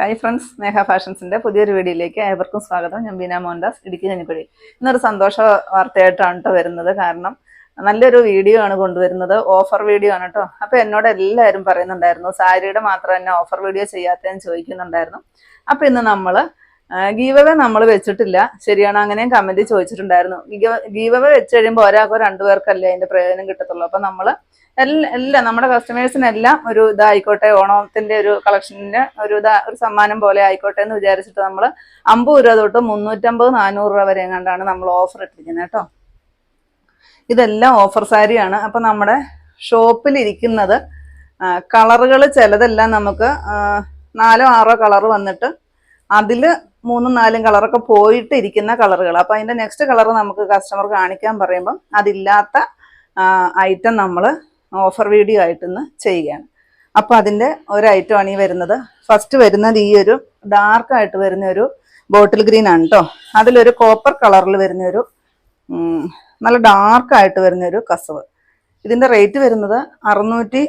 Hi friends സ്നേഹ ഫാഷൻസിന്റെ പുതിയൊരു വീഡിയോയിലേക്ക് ഏവർക്കും സ്വാഗതം. ഞാൻ ബീന മോഹൻദാസ് ഇടുക്കി കഞ്ഞിപ്പടി ഇന്നൊരു സന്തോഷ വാർത്തയായിട്ടാണ് കേട്ടോ വരുന്നത്. കാരണം നല്ലൊരു വീഡിയോ ആണ് കൊണ്ടുവരുന്നത്. ഓഫർ വീഡിയോ ആണ് കേട്ടോ. അപ്പൊ എന്നോട് എല്ലാവരും പറയുന്നുണ്ടായിരുന്നു സാരിയുടെ മാത്രം തന്നെ ഓഫർ വീഡിയോ ചെയ്യാത്തതെന്ന് ചോദിക്കുന്നുണ്ടായിരുന്നു. അപ്പൊ ഇന്ന് നമ്മൾ ഗീവവേ നമ്മൾ വെച്ചിട്ടില്ല. ശരിയാണ് അങ്ങനെയും കമന്റ് ചോദിച്ചിട്ടുണ്ടായിരുന്നു. ഗീവവേ വെച്ച് കഴിയുമ്പോൾ ഒരാൾക്കോ രണ്ടുപേർക്കല്ലേ അതിന്റെ പ്രയോജനം കിട്ടത്തുള്ളൂ. അപ്പൊ നമ്മൾ എല്ലാ എല്ലാം നമ്മുടെ കസ്റ്റമേഴ്സിനെല്ലാം ഒരു ഇതായിക്കോട്ടെ ഓണത്തിന്റെ ഒരു കളക്ഷനിന്റെ ഒരു ഇതാ ഒരു സമ്മാനം പോലെ ആയിക്കോട്ടെ എന്ന് വിചാരിച്ചിട്ട് നമ്മൾ അമ്പത് രൂപ തൊട്ട് മുന്നൂറ്റമ്പത് നാനൂറ് രൂപ വരെ എങ്ങാണ്ടാണ് നമ്മൾ ഓഫർ ഇട്ടിരിക്കുന്നത് കേട്ടോ. ഇതെല്ലാം ഓഫർ സാരിയാണ്. അപ്പൊ നമ്മുടെ ഷോപ്പിൽ ഇരിക്കുന്നത് കളറുകൾ ചിലതെല്ലാം നമുക്ക് നാലോ ആറോ കളർ വന്നിട്ട് അതിൽ മൂന്നും നാലും കളറൊക്കെ പോയിട്ട് ഇരിക്കുന്ന കളറുകൾ അപ്പൊ അതിന്റെ നെക്സ്റ്റ് കളർ നമുക്ക് കസ്റ്റമർ കാണിക്കാൻ പറയുമ്പം അതില്ലാത്ത ഐറ്റം നമ്മൾ ഓഫർ വീഡിയോ ആയിട്ടൊന്ന് ചെയ്യുകയാണ്. അപ്പോൾ അതിന്റെ ഒരു ഐറ്റം ആണ് ഈ വരുന്നത്. ഫസ്റ്റ് വരുന്നത് ഈ ഒരു ഡാർക്ക് ആയിട്ട് വരുന്ന ഒരു ബോട്ടിൽ ഗ്രീൻ ആണ് കേട്ടോ അതിലൊരു കോപ്പർ കളറിൽ വരുന്ന ഒരു നല്ല ഡാർക്ക് ആയിട്ട് വരുന്ന ഒരു കസവ്. ഇതിന്റെ റേറ്റ് വരുന്നത് അറുന്നൂറ്റി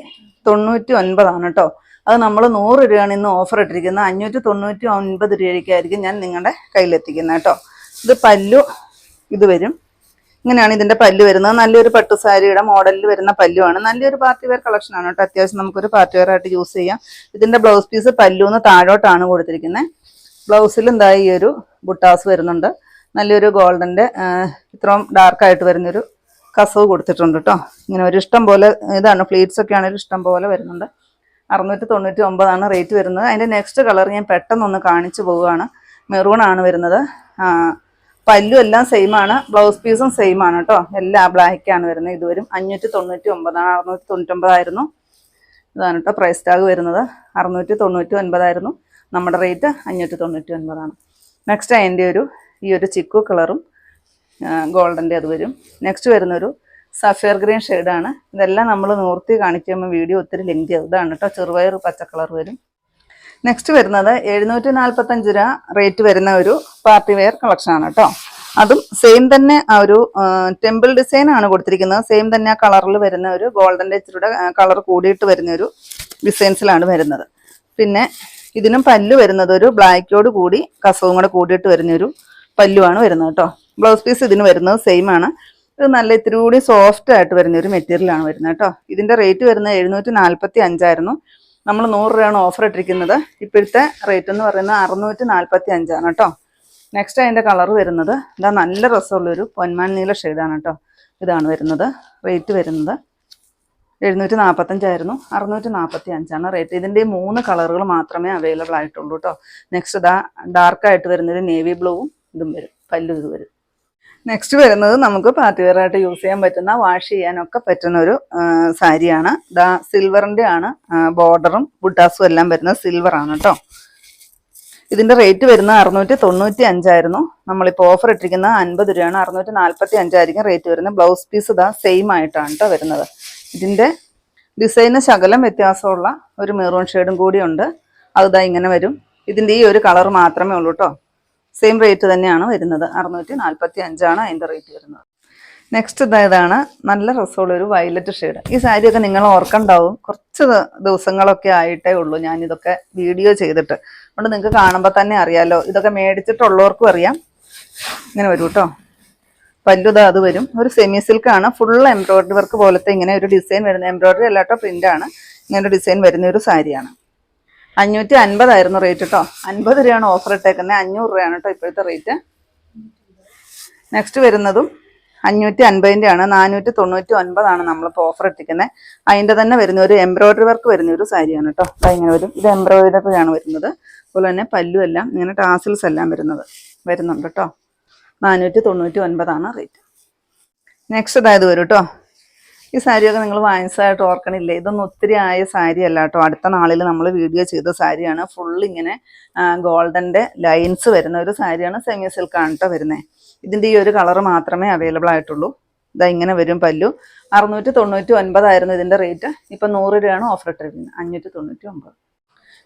തൊണ്ണൂറ്റി ഒൻപതാണ് കേട്ടോ അത് നമ്മൾ നൂറ് രൂപയാണ് ഇന്ന് ഓഫർ ഇട്ടിരിക്കുന്നത്. അഞ്ഞൂറ്റി തൊണ്ണൂറ്റി ഒൻപത് രൂപയ്ക്കായിരിക്കും ഞാൻ നിങ്ങളുടെ കയ്യിലെത്തിക്കുന്നത് കേട്ടോ ഇത് പല്ലു ഇത് വരും. ഇങ്ങനെയാണ് ഇതിന്റെ പല്ല് വരുന്നത്. നല്ലൊരു പട്ടു സാരിയുടെ മോഡലിൽ വരുന്ന പല്ലുമാണ് നല്ലൊരു പാർട്ടി വെയർ കളക്ഷൻ ആണ് കേട്ടോ. അത്യാവശ്യം നമുക്കൊരു പാർട്ടി വെയർ ആയിട്ട് യൂസ് ചെയ്യാം. ഇതിന്റെ ബ്ലൗസ് പീസ് പല്ലുന്ന് താഴോട്ടാണ് കൊടുത്തിരിക്കുന്നത് ബ്ലൗസിൽ എന്താ ഈ ഒരു ബുട്ടാസ് വരുന്നുണ്ട്. നല്ലൊരു ഗോൾഡന്റെ ഇത്രയും ഡാർക്ക് ആയിട്ട് വരുന്നൊരു കസവ് കൊടുത്തിട്ടുണ്ട് കേട്ടോ. ഇങ്ങനെ ഒരു ഇഷ്ടം പോലെ ഇതാണ് ഫ്ലീറ്റ്സ് ഒക്കെ ആണെങ്കിലും ഇഷ്ടം പോലെ വരുന്നുണ്ട്. അറുന്നൂറ്റി തൊണ്ണൂറ്റി ഒമ്പതാണ് റേറ്റ് വരുന്നത്. അതിന്റെ നെക്സ്റ്റ് കളർ ഞാൻ പെട്ടെന്നൊന്ന് കാണിച്ചു പോവുകയാണ്. മെറൂൺ ആണ് വരുന്നത്. പല്ലും എല്ലാം സെയിം ആണ്. ബ്ലൗസ് പീസും സെയിം ആണ് കേട്ടോ എല്ലാം ബ്ലാക്കാണ് വരുന്നത്. ഇതുവരും അഞ്ഞൂറ്റി തൊണ്ണൂറ്റി ഒമ്പതാണ് അറുന്നൂറ്റി തൊണ്ണൂറ്റി ഒമ്പതായിരുന്നു ഇതാണ് കേട്ടോ പ്രൈസ് ടാഗ് വരുന്നത്. അറുന്നൂറ്റി തൊണ്ണൂറ്റി ഒൻപതായിരുന്നു നമ്മുടെ റേറ്റ് അഞ്ഞൂറ്റി തൊണ്ണൂറ്റി ഒൻപതാണ് നെക്സ്റ്റ് അതിന്റെ ഒരു ഈ ഒരു ചിക്കു കളറും ഗോൾഡന്റെ അത് വരും. നെക്സ്റ്റ് വരുന്നൊരു സഫയർ ഗ്രീൻ ഷെയ്ഡാണ് ഇതെല്ലാം നമ്മൾ നൂർത്തി കാണിക്കുമ്പോൾ വീഡിയോ ഒത്തിരി ലെങ്തി ഇതാണ് കേട്ടോ ചെറുപയർ പച്ച കളർ വരും. നെക്സ്റ്റ് വരുന്നത് എഴുന്നൂറ്റി നാൽപ്പത്തഞ്ച് രൂപ റേറ്റ് വരുന്ന ഒരു പാർട്ടി വെയർ കളക്ഷൻ ആണ് കേട്ടോ അതും സെയിം തന്നെ ആ ഒരു ടെമ്പിൾ ഡിസൈൻ ആണ് കൊടുത്തിരിക്കുന്നത്. സെയിം തന്നെ ആ കളറിൽ വരുന്ന ഒരു ഗോൾഡൻ ടച്ചറുടെ കളർ കൂടിയിട്ട് വരുന്ന ഒരു ഡിസൈൻസിലാണ് വരുന്നത്. പിന്നെ ഇതിനും പല്ല് വരുന്നത് ഒരു ബ്ലാക്കോട് കൂടി കസവും കൂടെ കൂടിയിട്ട് വരുന്ന ഒരു പല്ലുവാണ് വരുന്നത് കേട്ടോ ബ്ലൗസ് പീസ് ഇതിന് വരുന്നത് സെയിം ആണ്. ഇത് നല്ല ഇത്തിരി കൂടി സോഫ്റ്റ് ആയിട്ട് വരുന്ന ഒരു മെറ്റീരിയലാണ് വരുന്നത് കേട്ടോ ഇതിന്റെ റേറ്റ് വരുന്നത് എഴുന്നൂറ്റി നാൽപ്പത്തി അഞ്ചായിരുന്നു നമ്മൾ നൂറ് രൂപയാണ് ഓഫർ ഇട്ടിരിക്കുന്നത്. ഇപ്പോഴത്തെ റേറ്റ് എന്ന് പറയുന്നത് അറുന്നൂറ്റി നാൽപ്പത്തി അഞ്ചാണ് കേട്ടോ. നെക്സ്റ്റ് അതിന്റെ കളർ വരുന്നത്. ഇതാ നല്ല രസമുള്ളൊരു പൊന്മാൻ നീല ഷെയ്ഡാണ് കേട്ടോ. ഇതാണ് വരുന്നത്. റേറ്റ് വരുന്നത് എഴുന്നൂറ്റി നാൽപ്പത്തഞ്ചായിരുന്നു അറുന്നൂറ്റി നാൽപ്പത്തി അഞ്ചാണ് റേറ്റ് ഇതിന്റെ മൂന്ന് കളറുകൾ മാത്രമേ അവൈലബിൾ ആയിട്ടുള്ളൂ കേട്ടോ. നെക്സ്റ്റ് ഇതാ ഡാർക്ക് ആയിട്ട് വരുന്നൊരു നേവി ബ്ലൂവും ഇതും വരും. പല്ലു ഇത് വരും. നെക്സ്റ്റ് വരുന്നത് നമുക്ക് പാർട്ടി വെയർ യൂസ് ചെയ്യാൻ പറ്റുന്ന വാഷ് ചെയ്യാനൊക്കെ പറ്റുന്ന ഒരു സാരിയാണ്. ദാ സിൽവറിന്റെ ആണ് ബോർഡറും ബുട്ടാസും എല്ലാം വരുന്നത് സിൽവർ ആണ് കേട്ടോ ഇതിന്റെ റേറ്റ് വരുന്നത് അറുന്നൂറ്റി തൊണ്ണൂറ്റി അഞ്ചായിരുന്നു നമ്മളിപ്പോൾ ഓഫർ ഇട്ടിരിക്കുന്ന അൻപത് രൂപയാണ്. അറുന്നൂറ്റി നാൽപ്പത്തി അഞ്ചായിരിക്കും റേറ്റ് വരുന്നത്. ബ്ലൗസ് പീസ് ഇതാ സെയിം ആയിട്ടാണ് കേട്ടോ വരുന്നത്. ഇതിന്റെ ഡിസൈന് ശകലം വ്യത്യാസമുള്ള ഒരു മെറൂൺ ഷെയ്ഡും കൂടിയുണ്ട് അതിതാ ഇങ്ങനെ വരും. ഇതിന്റെ ഈ ഒരു കളർ മാത്രമേ ഉള്ളൂ കേട്ടോ സെയിം റേറ്റ് തന്നെയാണ് വരുന്നത്. അറുന്നൂറ്റി നാൽപ്പത്തി അഞ്ചാണ് അതിന്റെ റേറ്റ് വരുന്നത് നെക്സ്റ്റ് ഇതാണ്. നല്ല രസമുള്ള ഒരു വയലറ്റ് ഷെയ്ഡ് ഈ സാരിയൊക്കെ നിങ്ങൾ ഓർക്കണ്ടാവും. കുറച്ച് ദിവസങ്ങളൊക്കെ ആയിട്ടേ ഉള്ളൂ ഞാൻ ഇതൊക്കെ വീഡിയോ ചെയ്തിട്ട്. അതുകൊണ്ട് നിങ്ങൾക്ക് കാണുമ്പോൾ തന്നെ അറിയാലോ. ഇതൊക്കെ മേടിച്ചിട്ടുള്ളവർക്കും അറിയാം. ഇങ്ങനെ വരും കേട്ടോ പല്ലുത അത് വരും. ഒരു സെമി സിൽക്കാണ് ഫുൾ എംബ്രോയിഡറി വർക്ക് പോലത്തെ ഇങ്ങനെ ഒരു ഡിസൈൻ വരുന്ന എംബ്രോയിഡറി അല്ലാട്ടോ പ്രിന്റാണ് ഇങ്ങനെ ഒരു ഡിസൈൻ വരുന്ന ഒരു സാരിയാണ് അഞ്ഞൂറ്റി അൻപതായിരുന്നു റേറ്റ് കേട്ടോ അൻപത് രൂപയാണ് ഓഫർ ഇട്ടേക്കുന്നത് അഞ്ഞൂറ് രൂപയാണ് കേട്ടോ ഇപ്പോഴത്തെ റേറ്റ് നെക്സ്റ്റ് വരുന്നതും അഞ്ഞൂറ്റി അൻപതിന്റെ ആണ് നാനൂറ്റി തൊണ്ണൂറ്റി ഒൻപതാണ് നമ്മളിപ്പോൾ ഓഫർ ഇട്ടിരിക്കുന്നത് അതിന്റെ തന്നെ വരുന്ന ഒരു എംബ്രോയിഡറി വർക്ക് വരുന്ന ഒരു സാരിയാണ് കേട്ടോ ഇങ്ങനെ വരും. ഇത് എംബ്രോയിഡറിയാണ് വരുന്നത്. അതുപോലെ തന്നെ പല്ലു എല്ലാം ഇങ്ങനെ ടാസിൽസ് എല്ലാം വരുന്നത് വരുന്നുണ്ട് കേട്ടോ നാനൂറ്റി തൊണ്ണൂറ്റി ഒൻപതാണ് റേറ്റ് നെക്സ്റ്റ് ഇതായത് വരും കേട്ടോ ഈ സാരിയൊക്കെ നിങ്ങൾ വാങ്ങിച്ചതായിട്ട് ഓർക്കണില്ലേ? ഇതൊന്നും ഒത്തിരി ആയ സാരി അല്ല കേട്ടോ. അടുത്ത നാളിൽ നമ്മൾ വീഡിയോ ചെയ്ത സാരിയാണ് ഫുൾ ഇങ്ങനെ ഗോൾഡന്റെ ലൈൻസ് വരുന്ന ഒരു സാരിയാണ് സെമി സിൽക്ക് ആണ് കേട്ടോ വരുന്നത് ഇതിന്റെ ഈ ഒരു കളർ മാത്രമേ അവൈലബിൾ ആയിട്ടുള്ളൂ. ഇതാ ഇങ്ങനെ വരും പല്ലു. അറുന്നൂറ്റി തൊണ്ണൂറ്റി ഒൻപതായിരുന്നു ഇതിന്റെ റേറ്റ് ഇപ്പൊ നൂറ് രൂപയാണ് ഓഫർ ഇട്ടിരിക്കുന്നത്. അഞ്ഞൂറ്റി തൊണ്ണൂറ്റി ഒമ്പത്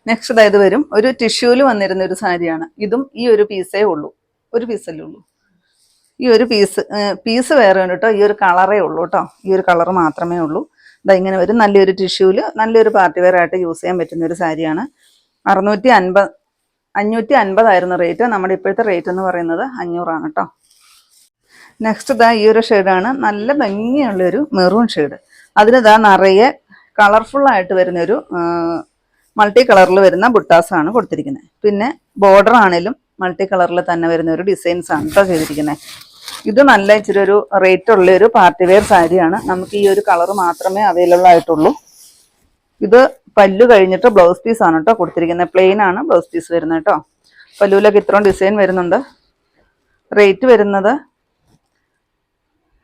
നെക്സ്റ്റ് ഇതായത് വരും. ഒരു ടിഷ്യൂൽ വന്നിരുന്ന ഒരു സാരിയാണ്. ഇതും ഈ ഒരു പീസേ ഉള്ളൂ. ഒരു പീസല്ലേ ഉള്ളൂ. ഈ ഒരു പീസ് പീസ് വേറെ കേട്ടോ ഈ ഒരു കളറേ ഉള്ളൂ കേട്ടോ ഈ ഒരു കളർ മാത്രമേ ഉള്ളൂ. ഇതാ ഇങ്ങനെ വരും. നല്ലൊരു ടിഷ്യൂൽ നല്ലൊരു പാർട്ടി വെയർ ആയിട്ട് യൂസ് ചെയ്യാൻ പറ്റുന്ന ഒരു സാരിയാണ് അറുന്നൂറ്റി അൻപത് അഞ്ഞൂറ്റി അൻപതായിരുന്നു റേറ്റ് നമ്മുടെ ഇപ്പോഴത്തെ റേറ്റ് എന്ന് പറയുന്നത് അഞ്ഞൂറാണ് കേട്ടോ നെക്സ്റ്റ് ഇതാ ഈ ഒരു ഷെയ്ഡാണ് നല്ല ഭംഗിയുള്ളൊരു മെറൂൺ ഷെയ്ഡ് അതിനിതാ നിറയെ കളർഫുൾ ആയിട്ട് വരുന്നൊരു മൾട്ടി കളറിൽ വരുന്ന ബുട്ടാസാണ് കൊടുത്തിരിക്കുന്നത് പിന്നെ ബോർഡർ ആണേലും മൾട്ടി കളറിൽ തന്നെ വരുന്ന ഒരു ഡിസൈൻസ് ആണ് കേട്ടോ ചെയ്തിരിക്കുന്നത് ഇത് നല്ല ഇച്ചിരി ഒരു റേറ്റ് ഉള്ള ഒരു പാർട്ടി വെയർ സാരിയാണ് നമുക്ക് ഈ ഒരു കളർ മാത്രമേ അവൈലബിൾ ആയിട്ടുള്ളൂ. ഇത് പല്ലു കഴിഞ്ഞിട്ട് ബ്ലൗസ് പീസ് ആണ് കേട്ടോ കൊടുത്തിരിക്കുന്നത്. പ്ലെയിൻ ആണ് ബ്ലൗസ് പീസ് വരുന്നത് കേട്ടോ പല്ലുവിലൊക്കെ ഇത്രയും ഡിസൈൻ വരുന്നുണ്ട്. റേറ്റ് വരുന്നത്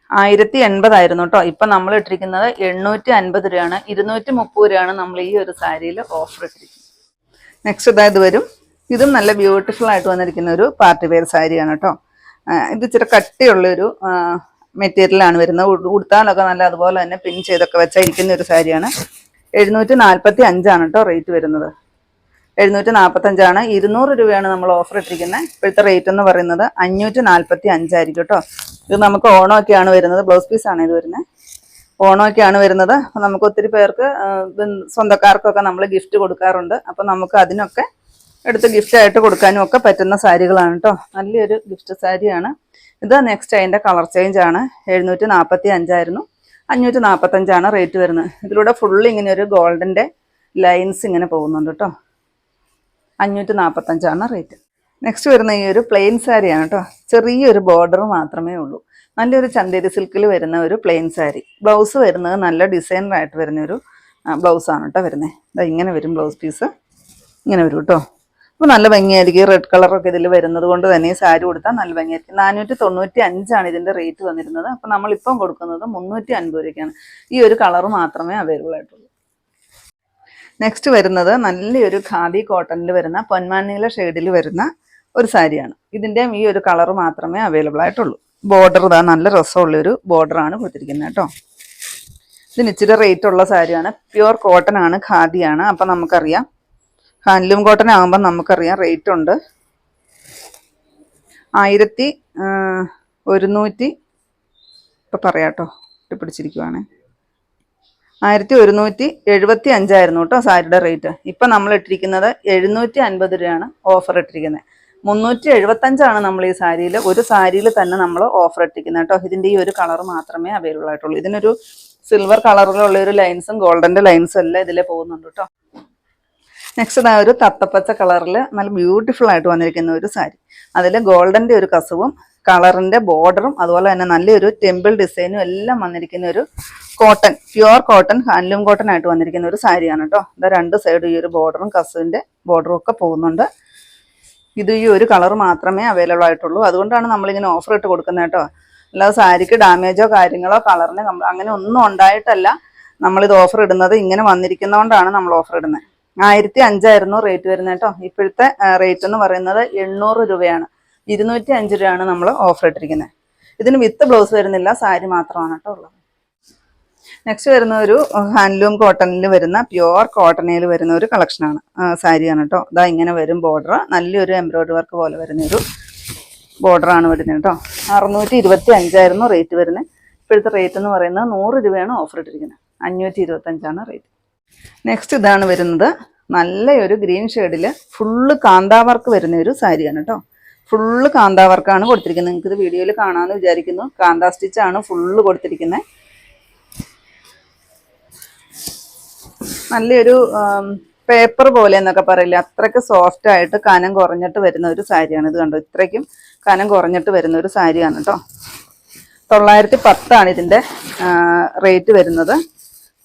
ആയിരത്തി എൺപതായിരുന്നു കേട്ടോ ഇപ്പം നമ്മൾ ഇട്ടിരിക്കുന്നത് എണ്ണൂറ്റി അൻപത് രൂപയാണ്. ഇരുന്നൂറ്റി മുപ്പത് രൂപയാണ് നമ്മൾ ഈ ഒരു സാരിയിൽ ഓഫർ ഇട്ടിരിക്കുന്നത്. നെക്സ്റ്റ് ഇതായത് വരും. ഇതും നല്ല ബ്യൂട്ടിഫുൾ ആയിട്ട് വന്നിരിക്കുന്ന ഒരു പാർട്ടി വെയർ സാരിയാണ് കേട്ടോ ഇത് ഇച്ചിരി കട്ടിയുള്ളൊരു മെറ്റീരിയലാണ് വരുന്നത്. ഉടുത്താലൊക്കെ നല്ല അതുപോലെ തന്നെ പിൻ ചെയ്തൊക്കെ വെച്ചാൽ ഇരിക്കുന്ന ഒരു സാരിയാണ്. എഴുന്നൂറ്റി നാൽപ്പത്തി അഞ്ചാണ് കേട്ടോ റേറ്റ് വരുന്നത്. എഴുന്നൂറ്റി നാൽപ്പത്തഞ്ചാണ് ഇരുന്നൂറ് രൂപയാണ് നമ്മൾ ഓഫർ ഇട്ടിരിക്കുന്നത് ഇപ്പോഴത്തെ റേറ്റ് എന്ന് പറയുന്നത് അഞ്ഞൂറ്റി നാൽപ്പത്തി അഞ്ചായിരിക്കും കേട്ടോ ഇത് നമുക്ക് ഓണമൊക്കെയാണ് വരുന്നത്. ബ്ലൗസ് പീസാണ് ഇത് വരുന്നത് ഓണമൊക്കെയാണ് വരുന്നത്. നമുക്ക് ഒത്തിരി പേർക്ക് സ്വന്തക്കാർക്കൊക്കെ നമ്മൾ ഗിഫ്റ്റ് കൊടുക്കാറുണ്ട്. അപ്പം നമുക്ക് അതിനൊക്കെ എടുത്ത് ഗിഫ്റ്റ് ആയിട്ട് കൊടുക്കാനും ഒക്കെ പറ്റുന്ന സാരികളാണ് കേട്ടോ നല്ലൊരു ഗിഫ്റ്റ് സാരിയാണ്. ഇത് നെക്സ്റ്റ് അതിന്റെ കളർ ചേഞ്ച് ആണ്. എഴുന്നൂറ്റി നാൽപ്പത്തി അഞ്ചായിരുന്നു അഞ്ഞൂറ്റി നാൽപ്പത്തഞ്ചാണ് റേറ്റ് വരുന്നത്. ഇതിലൂടെ ഫുള്ള് ഇങ്ങനെ ഒരു ഗോൾഡിന്റെ ലൈൻസ് ഇങ്ങനെ പോകുന്നുണ്ട് കേട്ടോ അഞ്ഞൂറ്റി നാൽപ്പത്തഞ്ചാണ് റേറ്റ് നെക്സ്റ്റ് വരുന്ന ഈ ഒരു പ്ലെയിൻ സാരിയാണ് കേട്ടോ ചെറിയൊരു ബോർഡർ മാത്രമേ ഉള്ളൂ. നല്ലൊരു ചന്തേരി സിൽക്കിൽ വരുന്ന ഒരു പ്ലെയിൻ സാരി. ബ്ലൗസ് വരുന്നത് നല്ല ഡിസൈനറായിട്ട് വരുന്ന ഒരു ബ്ലൗസാണ് കേട്ടോ വരുന്നത്. ഇങ്ങനെ വരും ബ്ലൗസ് പീസ് ഇങ്ങനെ വരും കേട്ടോ അപ്പോൾ നല്ല ഭംഗിയായിരിക്കും. റെഡ് കളറൊക്കെ ഇതിൽ വരുന്നത് കൊണ്ട് തന്നെ സാരി കൊടുത്താൽ നല്ല ഭംഗിയായിരിക്കും. നാനൂറ്റി തൊണ്ണൂറ്റി അഞ്ചാണ് ഇതിന്റെ റേറ്റ് വന്നിരുന്നത്. അപ്പോൾ നമ്മളിപ്പം കൊടുക്കുന്നത് മുന്നൂറ്റി അൻപത് രൂപയ്ക്കാണ്. ഈ ഒരു കളർ മാത്രമേ അവൈലബിൾ ആയിട്ടുള്ളൂ. നെക്സ്റ്റ് വരുന്നത് നല്ലൊരു ഖാദി കോട്ടണിൽ വരുന്ന പൊന്മാനീല ഷെയ്ഡിൽ വരുന്ന ഒരു സാരിയാണ്. ഇതിന്റെയും ഈ ഒരു കളർ മാത്രമേ അവൈലബിൾ ആയിട്ടുള്ളൂ. ബോർഡർ ഇതാ നല്ല രസമുള്ളൊരു ബോർഡറാണ് കൊടുത്തിരിക്കുന്നത് കേട്ടോ. ഇതിന് ഇച്ചിരി റേറ്റ് ഉള്ള സാരിയാണ്. പ്യുവർ കോട്ടൺ ആണ് ഖാദിയാണ്. അപ്പം നമുക്കറിയാം ഹാൻഡ്ലൂം കോട്ടൺ ആകുമ്പോൾ നമുക്കറിയാം റേറ്റ് ഉണ്ട്. ആയിരത്തി ഒരുന്നൂറ്റി ഇപ്പം പറയാം കേട്ടോ പിടിച്ചിരിക്കുവാണേ ആയിരത്തി ഒരുന്നൂറ്റി എഴുപത്തി അഞ്ചായിരുന്നു കേട്ടോ സാരിയുടെ റേറ്റ് ഇപ്പം നമ്മൾ ഇട്ടിരിക്കുന്നത് എഴുന്നൂറ്റി അൻപത് രൂപയാണ് ഓഫർ ഇട്ടിരിക്കുന്നത്. മുന്നൂറ്റി എഴുപത്തഞ്ചാണ് നമ്മൾ ഈ സാരിയിൽ ഒരു സാരിയിൽ തന്നെ നമ്മൾ ഓഫർ ഇട്ടിരിക്കുന്നത് കേട്ടോ. ഇതിന്റെ ഈ ഒരു കളർ മാത്രമേ അവൈലബിൾ ആയിട്ടുള്ളൂ. ഇതിനൊരു സിൽവർ കളറിലുള്ള ഒരു ലൈൻസും ഗോൾഡന്റെ ലൈൻസും എല്ലാം ഇതിൽ പോകുന്നുണ്ട് കേട്ടോ. നെക്സ്റ്റ് ഇതാ ഒരു തത്തപ്പച്ച കളറിൽ നല്ല ബ്യൂട്ടിഫുൾ ആയിട്ട് വന്നിരിക്കുന്ന ഒരു സാരി. അതിൽ ഗോൾഡന്റെ ഒരു കസവും കളറിന്റെ ബോർഡറും അതുപോലെ തന്നെ നല്ലൊരു ടെമ്പിൾ ഡിസൈനും എല്ലാം വന്നിരിക്കുന്ന ഒരു cotton pure cotton handloom cotton ആയിട്ട് വന്നിരിക്കുന്ന ഒരു സാരിയാണ് കേട്ടോ ഇതാ രണ്ട് സൈഡ് ഈ ഒരു ബോർഡറും കസുവിന്റെ ബോർഡറും ഒക്കെ പോകുന്നുണ്ട്. ഇത് ഈ ഒരു കളർ മാത്രമേ അവൈലബിൾ ആയിട്ടുള്ളൂ. അതുകൊണ്ടാണ് നമ്മളിങ്ങനെ ഓഫർ ഇട്ട് കൊടുക്കുന്നത് കേട്ടോ അല്ലാതെ സാരിക്ക് ഡാമേജോ കാര്യങ്ങളോ കളറിന് അങ്ങനെ ഒന്നും ഉണ്ടായിട്ടല്ല. നമ്മളിത് ഓഫർ ഇടുന്നത് ഇങ്ങനെ വന്നിരിക്കുന്നതുകൊണ്ടാണ് നമ്മൾ ഓഫർ ഇടുന്നത്. ആയിരത്തി അഞ്ചായിരുന്നു റേറ്റ് വരുന്നത് കേട്ടോ. ഇപ്പോഴത്തെ റേറ്റ് എന്ന് പറയുന്നത് എണ്ണൂറ് രൂപയാണ്. ഇരുന്നൂറ്റി അഞ്ച് രൂപയാണ് നമ്മൾ ഓഫർ ഇട്ടിരിക്കുന്നത്. ഇതിന് വിത്ത് ബ്ലൗസ് വരുന്നില്ല സാരി മാത്രമാണ് കേട്ടോ ഉള്ളത്. നെക്സ്റ്റ് വരുന്ന ഒരു ഹാൻഡ്ലൂം കോട്ടണിൽ വരുന്ന പ്യുവർ കോട്ടണിൽ വരുന്ന ഒരു കളക്ഷനാണ് സാരിയാണ് കേട്ടോ. ഇതാ ഇങ്ങനെ വരും ബോർഡർ നല്ലൊരു എംബ്രോയ്ഡറി വർക്ക് പോലെ വരുന്ന ഒരു ബോർഡറാണ് വരുന്നത് കേട്ടോ. അറുന്നൂറ്റി ഇരുപത്തി അഞ്ചായിരുന്നു റേറ്റ് വരുന്നത്. ഇപ്പോഴത്തെ റേറ്റ് എന്ന് പറയുന്നത് നൂറ് രൂപയാണ് ഓഫർ ഇട്ടിരിക്കുന്നത്. അഞ്ഞൂറ്റി ഇരുപത്തഞ്ചാണ് റേറ്റ് നെക്സ്റ്റ് ഇതാണ് വരുന്നത് നല്ല ഒരു ഗ്രീൻ ഷെയ്ഡിൽ ഫുള്ള് കാന്താ വർക്ക് വരുന്ന ഒരു സാരിയാണ് കേട്ടോ ഫുള്ള് കാന്താ വർക്കാണ് കൊടുത്തിരിക്കുന്നത്. നിങ്ങൾക്ക് ഇത് വീഡിയോയിൽ കാണാമെന്ന് വിചാരിക്കുന്നു. കാന്താ സ്റ്റിച്ചാണ് ഫുള്ള് കൊടുത്തിരിക്കുന്നത്. നല്ലൊരു പേപ്പർ പോലെ എന്നൊക്കെ പറയില്ല? അത്രയ്ക്ക് സോഫ്റ്റ് ആയിട്ട് കനം കുറഞ്ഞിട്ട് വരുന്ന ഒരു സാരിയാണ് ഇത് കണ്ടോ? ഇത്രയ്ക്കും കനം കുറഞ്ഞിട്ട് വരുന്ന ഒരു സാരിയാണ് കേട്ടോ തൊള്ളായിരത്തി പത്താണ് ഇതിന്റെ റേറ്റ് വരുന്നത്.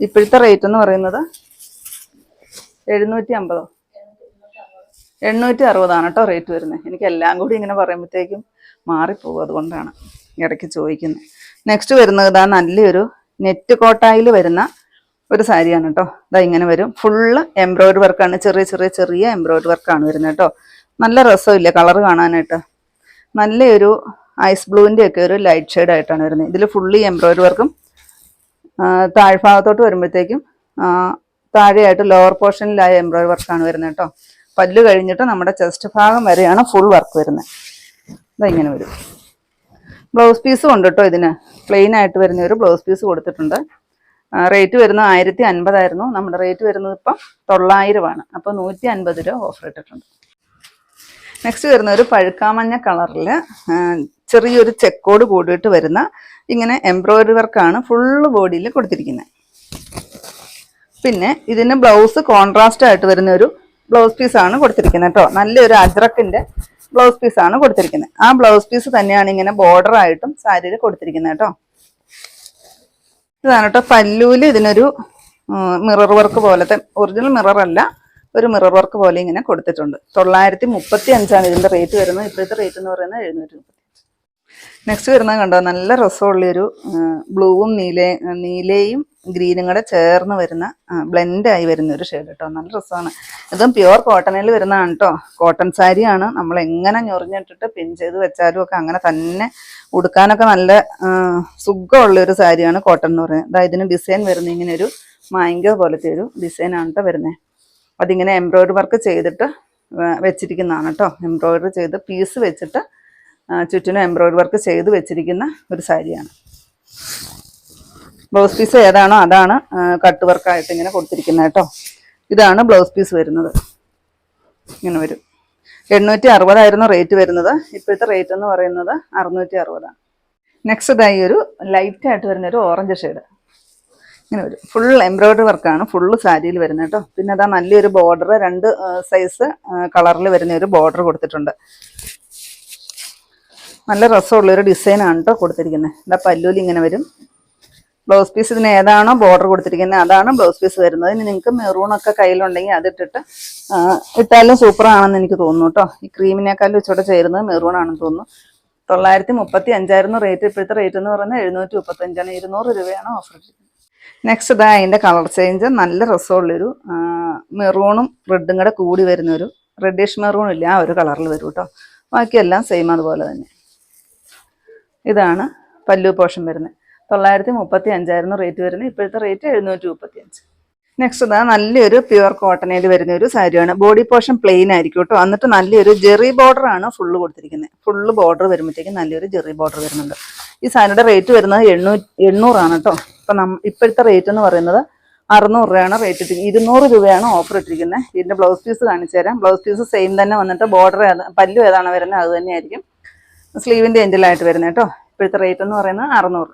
ഇപ്പോഴത്തെ റേറ്റ് എന്ന് പറയുന്നത് എഴുന്നൂറ്റി അമ്പതോ എണ്ണൂറ്റി അറുപതാണ് കേട്ടോ റേറ്റ് വരുന്നത് എനിക്ക് എല്ലാം കൂടി ഇങ്ങനെ പറയുമ്പോഴത്തേക്കും മാറിപ്പോകും അതുകൊണ്ടാണ് ഇടയ്ക്ക് ചോദിക്കുന്നത് നെക്സ്റ്റ് വരുന്നത് ഇതാ നല്ലൊരു നെറ്റ് കോട്ടായിൽ വരുന്ന ഒരു സാരിയാണ് കേട്ടോ. ഇതാ ഇങ്ങനെ വരും. ഫുള്ള് എംബ്രോയിഡറി വർക്കാണ് ചെറിയ ചെറിയ ചെറിയ എംബ്രോയിഡറി വർക്കാണ് വരുന്നത് കേട്ടോ. നല്ല രസമില്ല കളർ കാണാനായിട്ട്. നല്ലൊരു ഐസ് ബ്ലൂവിന്റെ ഒക്കെ ഒരു ലൈറ്റ് ഷെയ്ഡ് ആയിട്ടാണ് വരുന്നത് ഇതിൽ ഫുള്ളി എംബ്രോയിഡറി വർക്കും താഴ്ഭാഗത്തോട്ട് വരുമ്പോഴത്തേക്കും താഴെയായിട്ട് ലോവർ പോർഷനിലായ എംബ്രോയിഡറി വർക്കാണ് വരുന്നത് കേട്ടോ. പല്ല് കഴിഞ്ഞിട്ട് നമ്മുടെ ചെസ്റ്റ് ഭാഗം വരെയാണ് ഫുൾ വർക്ക് വരുന്നത്. ഇതാ ഇങ്ങനെ വരും. ബ്ലൗസ് പീസും ഉണ്ട് കേട്ടോ ഇതിന്. പ്ലെയിൻ ആയിട്ട് വരുന്ന ഒരു ബ്ലൗസ് പീസ് കൊടുത്തിട്ടുണ്ട്. റേറ്റ് വരുന്നത് ആയിരത്തി അൻപതായിരുന്നു നമ്മുടെ റേറ്റ് വരുന്നത് ഇപ്പം തൊള്ളായിരമാണ് അപ്പോൾ നൂറ്റി അൻപത് രൂപ ഓഫർ ഇട്ടിട്ടുണ്ട്. നെക്സ്റ്റ് വരുന്ന ഒരു പഴുക്കാമഞ്ഞ കളറിൽ ചെറിയൊരു ചെക്കോട് കൂടിയിട്ട് വരുന്ന ഇങ്ങനെ എംബ്രോയ്ഡറി വർക്കാണ് ഫുള്ള് ബോഡിയിൽ കൊടുത്തിരിക്കുന്നത്. പിന്നെ ഇതിന് ബ്ലൗസ് കോൺട്രാസ്റ്റ് ആയിട്ട് വരുന്ന ഒരു ബ്ലൗസ് പീസ് ആണ് കൊടുത്തിരിക്കുന്നത് കേട്ടോ. നല്ലൊരു അജ്രക്കിന്റെ ബ്ലൗസ് പീസ് ആണ് കൊടുത്തിരിക്കുന്നത്. ആ ബ്ലൗസ് പീസ് തന്നെയാണ് ഇങ്ങനെ ബോർഡർ ആയിട്ടും സാരിയിൽ കൊടുത്തിരിക്കുന്നത് കേട്ടോ. ഇതാണ് കേട്ടോ പല്ലൂൽ ഇതിനൊരു മിറർ വർക്ക് പോലത്തെ ഒറിജിനൽ മിറർ അല്ല ഒരു മിറർ വർക്ക് പോലെ ഇങ്ങനെ കൊടുത്തിട്ടുണ്ട്. തൊള്ളായിരത്തി മുപ്പത്തി അഞ്ചാണ് ഇതിന്റെ റേറ്റ് വരുന്നത്. ഇപ്പോഴത്തെ റേറ്റ് എന്ന് പറയുന്നത് എഴുന്നൂറ്റി നെക്സ്റ്റ് വരുന്നത് കണ്ടോ? നല്ല രസമുള്ളൊരു ബ്ലൂവും നീല നീലയും ഗ്രീനും കൂടെ ചേർന്ന് വരുന്ന ബ്ലെൻഡ് ആയി വരുന്ന ഒരു ഷെയ്ഡ് കേട്ടോ നല്ല രസമാണ്. ഇതും പ്യുവർ കോട്ടണിൽ വരുന്നതാണ് കേട്ടോ കോട്ടൺ സാരിയാണ് നമ്മൾ എങ്ങനെ ഞൊറിഞ്ഞിട്ടിട്ട് പിൻ ചെയ്ത് വെച്ചാലും ഒക്കെ അങ്ങനെ തന്നെ ഉടുക്കാനൊക്കെ നല്ല സുഖമുള്ള ഒരു സാരിയാണ് കോട്ടൺ എന്ന് പറയുന്നത്. അതായത് ഇതിന് ഡിസൈൻ വരുന്ന ഇങ്ങനെ ഒരു മാങ്കോ പോലത്തെ ഒരു ഡിസൈനാണ് കേട്ടോ വരുന്നത് അതിങ്ങനെ എംബ്രോയിഡറി വർക്ക് ചെയ്തിട്ട് വെച്ചിരിക്കുന്നതാണ് കേട്ടോ എംബ്രോയിഡറി ചെയ്ത് പീസ് വെച്ചിട്ട് ചുറ്റിനും എംബ്രോയിഡറി വർക്ക് ചെയ്ത് വെച്ചിരിക്കുന്ന ഒരു സാരിയാണ്. ബ്ലൗസ് പീസ് ഏതാണോ അതാണ് കട്ട് വർക്കായിട്ട് ഇങ്ങനെ കൊടുത്തിരിക്കുന്നത് കേട്ടോ. ഇതാണ് ബ്ലൗസ് പീസ് വരുന്നത്. ഇങ്ങനെ വരും. എണ്ണൂറ്റി അറുപതായിരുന്നു റേറ്റ് വരുന്നത്. ഇപ്പോഴത്തെ റേറ്റ് എന്ന് പറയുന്നത് അറുന്നൂറ്റി അറുപതാണ് നെക്സ്റ്റ് ഇതായി ഒരു ലൈറ്റ് ആയിട്ട് വരുന്ന ഒരു ഓറഞ്ച് ഷെയ്ഡ് ഇങ്ങനെ വരും. ഫുൾ എംബ്രോയ്ഡറി വർക്കാണ് ഫുള്ള് സാരിയിൽ വരുന്നത് കേട്ടോ. പിന്നെ അതാ നല്ലൊരു ബോർഡർ രണ്ട് സൈസ് കളറിൽ വരുന്ന ഒരു ബോർഡർ കൊടുത്തിട്ടുണ്ട്. നല്ല രസമുള്ളൊരു ഡിസൈനാണ് കേട്ടോ കൊടുത്തിരിക്കുന്നത്. ഇതാ പല്ലൂലി ഇങ്ങനെ വരും. ബ്ലൗസ് പീസ് ഇതിന് ഏതാണോ ബോർഡർ കൊടുത്തിരിക്കുന്നത് അതാണ് ബ്ലൗസ് പീസ് വരുന്നത്. ഇനി നിങ്ങൾക്ക് മെറൂണൊക്കെ കയ്യിലുണ്ടെങ്കിൽ അതിട്ടിട്ട് ഇട്ടാലും സൂപ്പറാണെന്ന് എനിക്ക് തോന്നുന്നു കേട്ടോ ഈ ക്രീമിനേക്കാളും ഇച്ചോടെ ചേരുന്നത് മെറൂൺ ആണെന്ന് തോന്നുന്നു. തൊള്ളായിരത്തി മുപ്പത്തി അഞ്ചായിരുന്നു റേറ്റ് ഇപ്പോഴത്തെ റേറ്റ് എന്ന് പറയുന്നത് എഴുന്നൂറ്റി മുപ്പത്തഞ്ചാണ് ഇരുന്നൂറ് രൂപയാണ് ഓഫർ നെക്സ്റ്റ് ഇതാ അതിന്റെ കളർ ചേഞ്ച് നല്ല രസമുള്ളൊരു മെറൂണും റെഡും കൂടെ കൂടി വരുന്നൊരു റെഡിഷ് മെറൂൺ ഇല്ല. ആ ഒരു കളറിൽ വരും കേട്ടോ ബാക്കിയെല്ലാം സെയിം അതുപോലെ തന്നെ. ഇതാണ് പല്ലു പോഷൻ വരുന്നത്. തൊള്ളായിരത്തി മുപ്പത്തി അഞ്ചായിരുന്നു റേറ്റ് വരുന്നത്. ഇപ്പോഴത്തെ റേറ്റ് എഴുന്നൂറ്റി മുപ്പത്തി അഞ്ച് നെക്സ്റ്റ് ഇതാ നല്ലൊരു പ്യുവർ കോട്ടണയിൽ വരുന്ന ഒരു സാരിയാണ്. ബോഡി പോർഷൻ പ്ലെയിൻ ആയിരിക്കും കേട്ടോ. എന്നിട്ട് നല്ലൊരു ജെറി ബോർഡർ ആണ് ഫുള്ള് കൊടുത്തിരിക്കുന്നത്. ഫുള്ള് ബോർഡർ വരുമ്പോഴത്തേക്കും നല്ലൊരു ജെറി ബോർഡർ വരുന്നുണ്ട്. ഈ സാരിയുടെ റേറ്റ് വരുന്നത് എണ്ണൂറ്റി എണ്ണൂറാണ് കേട്ടോ. ഇപ്പം നം ഇപ്പോഴത്തെ റേറ്റ് എന്ന് പറയുന്നത് അറുന്നൂറ് രൂപയാണ് റേറ്റ് ഇട്ടിരിക്കുന്നത് ഇരുന്നൂറ് രൂപയാണ് ഓഫർ ഇട്ടിരിക്കുന്നത്. ഇതിന്റെ ബ്ലൗസ് പീസ് കാണിച്ചു തരാം. ബ്ലൗസ് പീസ് സെയിം തന്നെ വന്നിട്ട് ബോർഡർ പല്ലു ഏതാണ് വരുന്നത് അത് തന്നെയായിരിക്കും. സ്ലീവിന്റെ എൻഡിലായിട്ട് വരുന്നത് കേട്ടോ. ഇപ്പോഴത്തെ റേറ്റ് എന്ന് പറയുന്നത് അറുന്നൂറ്.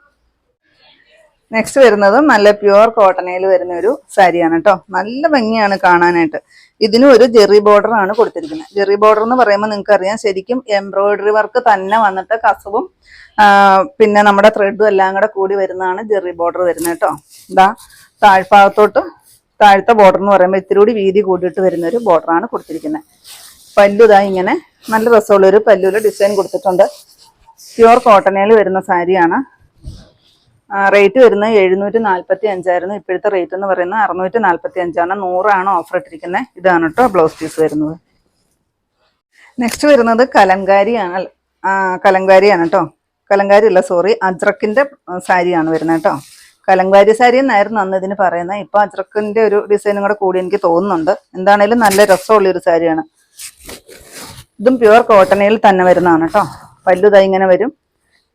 നെക്സ്റ്റ് വരുന്നത് നല്ല പ്യുവർ കോട്ടണയിൽ വരുന്ന ഒരു സാരിയാണ് കേട്ടോ നല്ല ഭംഗിയാണ് കാണാനായിട്ട്. ഇതിനും ഒരു ജെറി ബോർഡർ ആണ് കൊടുത്തിരിക്കുന്നത്. ജെറി ബോർഡർ എന്ന് പറയുമ്പോൾ നിങ്ങൾക്ക് അറിയാം ശരിക്കും എംബ്രോയിഡറി വർക്ക് തന്നെ വന്നിട്ട് കസവും പിന്നെ നമ്മുടെ ത്രെഡും എല്ലാം കൂടെ കൂടി വരുന്നതാണ് ജെറി ബോർഡർ വരുന്നത് കേട്ടോ ഇതാ താഴ്ഭാഗത്തോട്ട് താഴത്തെ ബോർഡർ എന്ന് പറയുമ്പോൾ ഇത്തിരി കൂടി വീതി കൂടിയിട്ട് വരുന്ന ഒരു ബോർഡറാണ് കൊടുത്തിരിക്കുന്നത്. പല്ലു ഇതാ ഇങ്ങനെ നല്ല രസമുള്ളൊരു പല്ലുവിൽ ഡിസൈൻ കൊടുത്തിട്ടുണ്ട്. പ്യുവർ കോട്ടണയിൽ വരുന്ന സാരിയാണ്. റേറ്റ് വരുന്നത് എഴുന്നൂറ്റി നാൽപ്പത്തി അഞ്ചായിരുന്നു ഇപ്പോഴത്തെ റേറ്റ് എന്ന് പറയുന്നത് അറുന്നൂറ്റി നാൽപ്പത്തി അഞ്ചാണ് നൂറാണ് ഓഫർ ഇട്ടിരിക്കുന്നത്. ഇതാണ് കേട്ടോ ബ്ലൗസ് പീസ് വരുന്നത്. നെക്സ്റ്റ് വരുന്നത് കലങ്കാരിയാണ്. കലങ്കാരിയാണ് കേട്ടോ കലങ്കാരി അല്ല സോറി അജ്രക്കിന്റെ ആ, സാരിയാണ് വരുന്നത് കേട്ടോ കലങ്കാരി സാരി എന്നായിരുന്നു അന്ന് ഇതിന് പറയുന്നത്. ഇപ്പൊ അജ്രക്കിന്റെ ഒരു ഡിസൈനും കൂടെ കൂടി എനിക്ക് തോന്നുന്നുണ്ട്. എന്താണേലും നല്ല രസമുള്ള ഒരു സാരിയാണ്. ഇതും പ്യുവർ കോട്ടണയിൽ തന്നെ വരുന്നതാണ് കേട്ടോ പല്ലുതായി ഇങ്ങനെ വരും.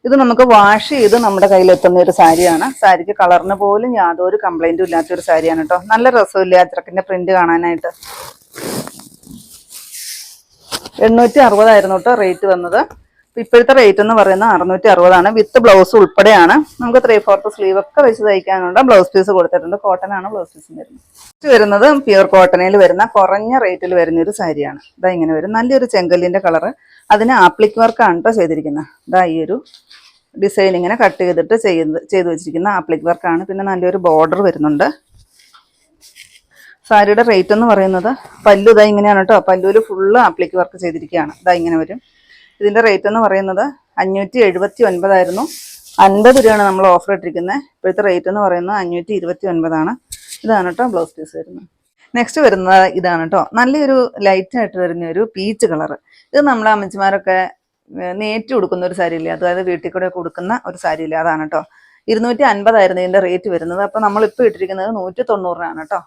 ഇത് നമുക്ക് വാഷ് ചെയ്ത് നമ്മുടെ കയ്യിലെത്തുന്ന ഒരു സാരിയാണ്. സാരിക്ക് കളറിന് പോലും യാതൊരു കംപ്ലൈന്റും ഇല്ലാത്ത ഒരു സാരിയാണ് കേട്ടോ നല്ല രസമില്ലേ അജ്രക്കിന്റെ പ്രിന്റ് കാണാനായിട്ട്? എണ്ണൂറ്റി അറുപതായിരുന്നു കേട്ടോ റേറ്റ് വന്നത്. ഇപ്പൊ ഇപ്പോഴത്തെ റേറ്റ് എന്ന് പറയുന്നത് അറുന്നൂറ്റി അറുപതാണ് വിത്ത് ബ്ലൗസ് ഉൾപ്പെടെയാണ്. നമുക്ക് ത്രീ ഫോർത്ത് സ്ലീവ് ഒക്കെ വെച്ച് തയ്ക്കാനുള്ള ബ്ലൗസ് പീസ് കൊടുത്തിട്ടുണ്ട്. കോട്ടൺ ആണ് ബ്ലൗസ് പീസ് വരുന്നത്. വരുന്നത് പ്യുവർ കോട്ടണിൽ വരുന്ന കുറഞ്ഞ റേറ്റിൽ വരുന്ന ഒരു സാരിയാണ്. ഇതാ ഇങ്ങനെ വരും. നല്ലൊരു ചെങ്കല്ലിന്റെ കളറ് അതിന് ആപ്ലിക് വർക്കാണ് കേട്ടോ ചെയ്തിരിക്കുന്നത് ഇതാ ഈ ഒരു ഡിസൈൻ ഇങ്ങനെ കട്ട് ചെയ്തിട്ട് ചെയ്ത് ചെയ്ത് വെച്ചിരിക്കുന്ന ആപ്ലിക് വർക്കാണ് പിന്നെ നല്ലൊരു ബോർഡർ വരുന്നുണ്ട്. സാരിയുടെ റേറ്റ് എന്ന് പറയുന്നത് പല്ലു ഇതാ ഇങ്ങനെയാണ് കേട്ടോ പല്ലുവിൽ ഫുള്ള് ആപ്ലിക് വർക്ക് ചെയ്തിരിക്കുകയാണ്. ഇതാ ഇങ്ങനെ വരും. ഇതിന്റെ റേറ്റ് എന്ന് പറയുന്നത് അഞ്ഞൂറ്റി എഴുപത്തി ഒൻപതായിരുന്നു അൻപത് രൂപയാണ് നമ്മൾ ഓഫർ ഇട്ടിരിക്കുന്നത് ഇപ്പോഴത്തെ റേറ്റ് എന്ന് പറയുന്നത് അഞ്ഞൂറ്റി ഇരുപത്തി ഒൻപതാണ് ഇതാണ് കേട്ടോ ബ്ലൗസ് പീസ് വരുന്നത്. നെക്സ്റ്റ് വരുന്നത് ഇതാണ് കേട്ടോ നല്ലൊരു ലൈറ്റ് ആയിട്ട് വരുന്ന ഒരു പീച്ച് കളർ ഇത് നമ്മളെ അമ്മച്ചിമാരൊക്കെ നേറ്റ് കൊടുക്കുന്ന ഒരു സാരി ഇല്ലേ? അതായത് വീട്ടിൽ കൂടെ കൊടുക്കുന്ന ഒരു സാരി ഇല്ലേ? അതാണ് കേട്ടോ ഇരുന്നൂറ്റി അൻപതായിരുന്നു ഇതിന്റെ റേറ്റ് വരുന്നത്. അപ്പൊ നമ്മൾ ഇപ്പോൾ ഇട്ടിരിക്കുന്നത് നൂറ്റി തൊണ്ണൂറിനാണ് കേട്ടോ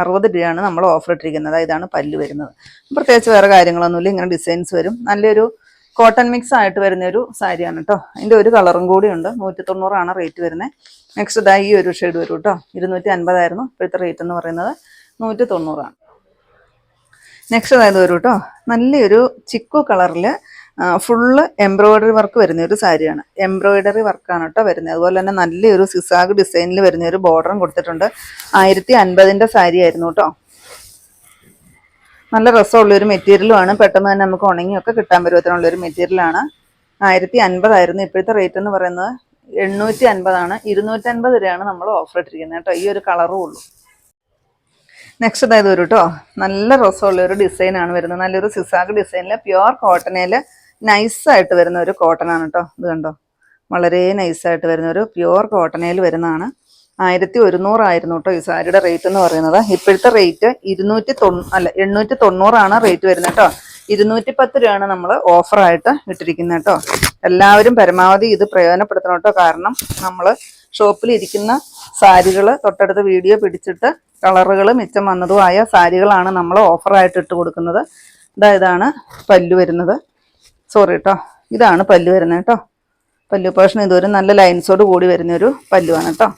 അറുപത് രൂപയാണ് നമ്മൾ ഓഫർ ഇട്ടിരിക്കുന്നത്. ഇതാണ് പല്ല് വരുന്നത്. പ്രത്യേകിച്ച് വേറെ കാര്യങ്ങളൊന്നുമില്ല. ഇങ്ങനെ ഡിസൈൻസ് വരും. നല്ലൊരു കോട്ടൺ മിക്സ് ആയിട്ട് വരുന്ന ഒരു സാരിയാണ് കേട്ടോ അതിന്റെ ഒരു കളറും കൂടി ഉണ്ട്. നൂറ്റി തൊണ്ണൂറാണ് റേറ്റ് വരുന്നത്. നെക്സ്റ്റ് ഇതാ ഈ ഒരു ഷെയ്ഡ് വരും കേട്ടോ ഇരുന്നൂറ്റി അൻപതായിരുന്നു ഇപ്പോഴത്തെ റേറ്റ് എന്ന് പറയുന്നത് നൂറ്റി തൊണ്ണൂറാണ് നെക്സ്റ്റ് അതായത് വരും കേട്ടോ നല്ലൊരു ചിക്കു കളറിൽ ഫുള്ള് എംബ്രോയ്ഡറി വർക്ക് വരുന്ന ഒരു സാരിയാണ്. എംബ്രോയ്ഡറി വർക്കാണ് കേട്ടോ വരുന്നത്. അതുപോലെ തന്നെ നല്ലൊരു സിസാഗ് ഡിസൈനിൽ വരുന്ന ഒരു ബോർഡറും കൊടുത്തിട്ടുണ്ട്. ആയിരത്തി അൻപതിന്റെ സാരി ആയിരുന്നു കേട്ടോ നല്ല രസമുള്ളൊരു മെറ്റീരിയലുമാണ് പെട്ടെന്ന് തന്നെ നമുക്ക് ഉണങ്ങിയൊക്കെ കിട്ടാൻ പരുവത്തിനുള്ളൊരു മെറ്റീരിയലാണ് ആയിരത്തി അൻപതായിരുന്നു ഇപ്പോഴത്തെ റേറ്റ് എന്ന് പറയുന്നത്. എണ്ണൂറ്റി അൻപതാണ് ഇരുന്നൂറ്റി അൻപത് രൂപയാണ് നമ്മൾ ഓഫർ ഇട്ടിരിക്കുന്നത് കേട്ടോ ഈ ഒരു കളറും ഉള്ളൂ. നെക്സ്റ്റ് അതായത് വരും കേട്ടോ നല്ല രസമുള്ള ഒരു ഡിസൈനാണ് വരുന്നത്. നല്ലൊരു സിസാഗ് ഡിസൈനിൽ പ്യുവർ കോട്ടണയിൽ നൈസായിട്ട് വരുന്ന ഒരു കോട്ടൺ ആണ് കേട്ടോ ഇത് കണ്ടോ? വളരെ നൈസായിട്ട് വരുന്ന ഒരു പ്യുവർ കോട്ടണയിൽ വരുന്നതാണ്. ആയിരത്തി ഒരുന്നൂറായിരുന്നു കേട്ടോ ഈ സാരിയുടെ റേറ്റ് എന്ന് പറയുന്നത്. ഇപ്പോഴത്തെ റേറ്റ് ഇരുന്നൂറ്റി തൊണ്ണൂ അല്ല എണ്ണൂറ്റി തൊണ്ണൂറാണ് റേറ്റ് വരുന്നത് കേട്ടോ ഇരുന്നൂറ്റി പത്ത് രൂപയാണ് നമ്മൾ ഓഫറായിട്ട് ഇട്ടിരിക്കുന്നത് കേട്ടോ എല്ലാവരും പരമാവധി ഇത് പ്രയോജനപ്പെടുത്തണം കേട്ടോ കാരണം നമ്മൾ ഷോപ്പിൽ ഇരിക്കുന്ന സാരികൾ തൊട്ടടുത്ത് വീഡിയോ പിടിച്ചിട്ട് കളറുകൾ മിച്ചം വന്നതുമായ സാരികളാണ് നമ്മൾ ഓഫറായിട്ട് ഇട്ട് കൊടുക്കുന്നത്. ഇതാ ഇതാണ് പല്ലു വരുന്നത്. സോറി കേട്ടോ ഇതാണ് പല്ലു വരുന്നത് കേട്ടോ. പല്ലു പോഷൻ ഇതൊരു നല്ല ലൈൻസോട് കൂടി വരുന്ന ഒരു പല്ലുവാണ് കേട്ടോ.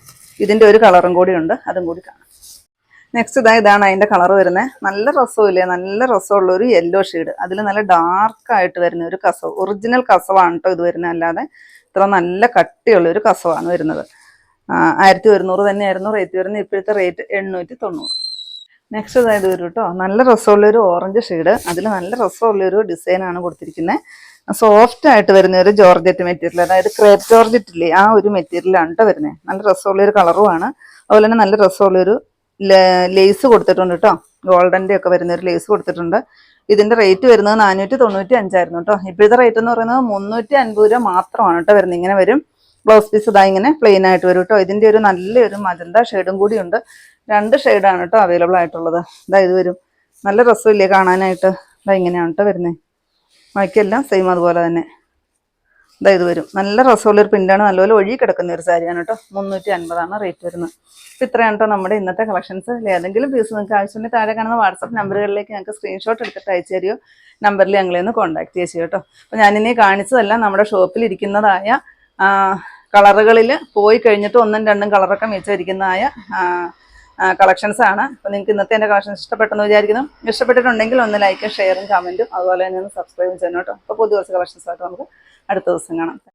ഇതിന്റെ ഒരു കളറും കൂടി ഉണ്ട്. അതും കൂടി കാണാം. നെക്സ്റ്റ് ഇതാ ഇതാണ് അതിന്റെ കളർ വരുന്നത്. നല്ല രസമില്ലേ നല്ല രസമുള്ള ഒരു യെല്ലോ ഷെയ്ഡ് അതിൽ നല്ല ഡാർക്കായിട്ട് വരുന്ന ഒരു കസവ്. ഒറിജിനൽ കസവാണ് കേട്ടോ ഇത് വരുന്നത്. അല്ലാതെ ഇത്ര നല്ല കട്ടിയുള്ള ഒരു കസവാണ് വരുന്നത്. ആയിരത്തി ഒരുന്നൂറ് തന്നെയായിരുന്നു. റേറ്റ് വരുന്നത് ഇപ്പോഴത്തെ റേറ്റ് എണ്ണൂറ്റി തൊണ്ണൂറ് നെക്സ്റ്റ് അതായത് വരും കേട്ടോ നല്ല രസമുള്ളൊരു ഓറഞ്ച് ഷെയ്ഡ് അതിൽ നല്ല രസമുള്ളൊരു ഡിസൈനാണ് കൊടുത്തിരിക്കുന്നത് സോഫ്റ്റ് ആയിട്ട് വരുന്ന ഒരു ജോർജറ്റ് മെറ്റീരിയൽ അതായത് ക്രേപ്പ് ജോർജറ്റ് ഇല്ലേ? ആ ഒരു മെറ്റീരിയലാണ് കേട്ടോ വരുന്നത് നല്ല രസമുള്ളൊരു കളറുമാണ് അതുപോലെ തന്നെ നല്ല രസമുള്ളൊരു ലേസ് കൊടുത്തിട്ടുണ്ട് കേട്ടോ ഗോൾഡന്റെ ഒക്കെ വരുന്ന ഒരു ലേസ് കൊടുത്തിട്ടുണ്ട്. ഇതിന്റെ റേറ്റ് വരുന്നത് നാനൂറ്റി തൊണ്ണൂറ്റി അഞ്ചായിരുന്നു കേട്ടോ ഇപ്പോഴത്തെ റേറ്റ് എന്ന് പറയുന്നത് മുന്നൂറ്റി അൻപത് രൂപ മാത്രമാണ് കേട്ടോ വരുന്നത് ഇങ്ങനെ വരും. ബ്ലൗസ് പീസ് ഇതാ ഇങ്ങനെ പ്ലെയിൻ ആയിട്ട് വരും കേട്ടോ ഇതിന്റെ ഒരു നല്ലൊരു മജന്ത ഷെയ്ഡും കൂടി ഉണ്ട്. രണ്ട് ഷെയ്ഡാണ് കേട്ടോ അവൈലബിൾ ആയിട്ടുള്ളത്. ഇതാ ഇത് വരും. നല്ല രസമില്ലേ കാണാനായിട്ട്. ഇതാ ഇങ്ങനെയാണ് കേട്ടോ വരുന്നത് ബാക്കിയെല്ലാം സെയിം അതുപോലെ തന്നെ. ഇതാ ഇത് വരും. നല്ല രസമുള്ളൊരു പ്രിന്റാണ് നല്ലപോലെ ഒഴുകി കിടക്കുന്ന ഒരു സാരിയാണ് കേട്ടോ മുന്നൂറ്റി അൻപതാണ് റേറ്റ് വരുന്നത്. അപ്പോൾ ഇത്രയാണ് കേട്ടോ നമ്മുടെ ഇന്നത്തെ കളക്ഷൻസ് ഏതെങ്കിലും പീസ് നിങ്ങൾക്ക് ആവശ്യമുണ്ടെങ്കിൽ താഴെ കാണുന്ന വാട്സപ്പ് നമ്പറുകളിലേക്ക് ഞങ്ങൾക്ക് സ്ക്രീൻഷോട്ട് എടുത്തിട്ട് അയച്ചു തരുമോ നമ്പറിൽ ഞങ്ങളെ ഒന്ന് കോൺടാക്ട് ചെയ്യുക കേട്ടോ അപ്പോൾ ഞാനിനി കാണിച്ചതെല്ലാം നമ്മുടെ ഷോപ്പിൽ ഇരിക്കുന്നതായ കളറുകളിൽ പോയി കഴിഞ്ഞിട്ട് ഒന്നും രണ്ടും കളറൊക്കെ മേച്ചിരിക്കുന്നതായ കളക്ഷൻസ് ആണ്. അപ്പോൾ നിങ്ങൾക്ക് ഇന്നത്തെ എന്റെ കളക്ഷൻസ് ഇഷ്ടപ്പെട്ടെന്ന് വിചാരിക്കുന്നു. ഇഷ്ടപ്പെട്ടിട്ടുണ്ടെങ്കിൽ ഒന്ന് ലൈക്കും ഷെയറും കമന്റും അതുപോലെ തന്നെ ഒന്ന് സബ്സ്ക്രൈബ് ചെയ്യണം കേട്ടോ. അപ്പോൾ പുതിയ കുറച്ച് കളക്ഷൻസ് ആയിട്ട് നമുക്ക് അടുത്ത ദിവസം കാണാം.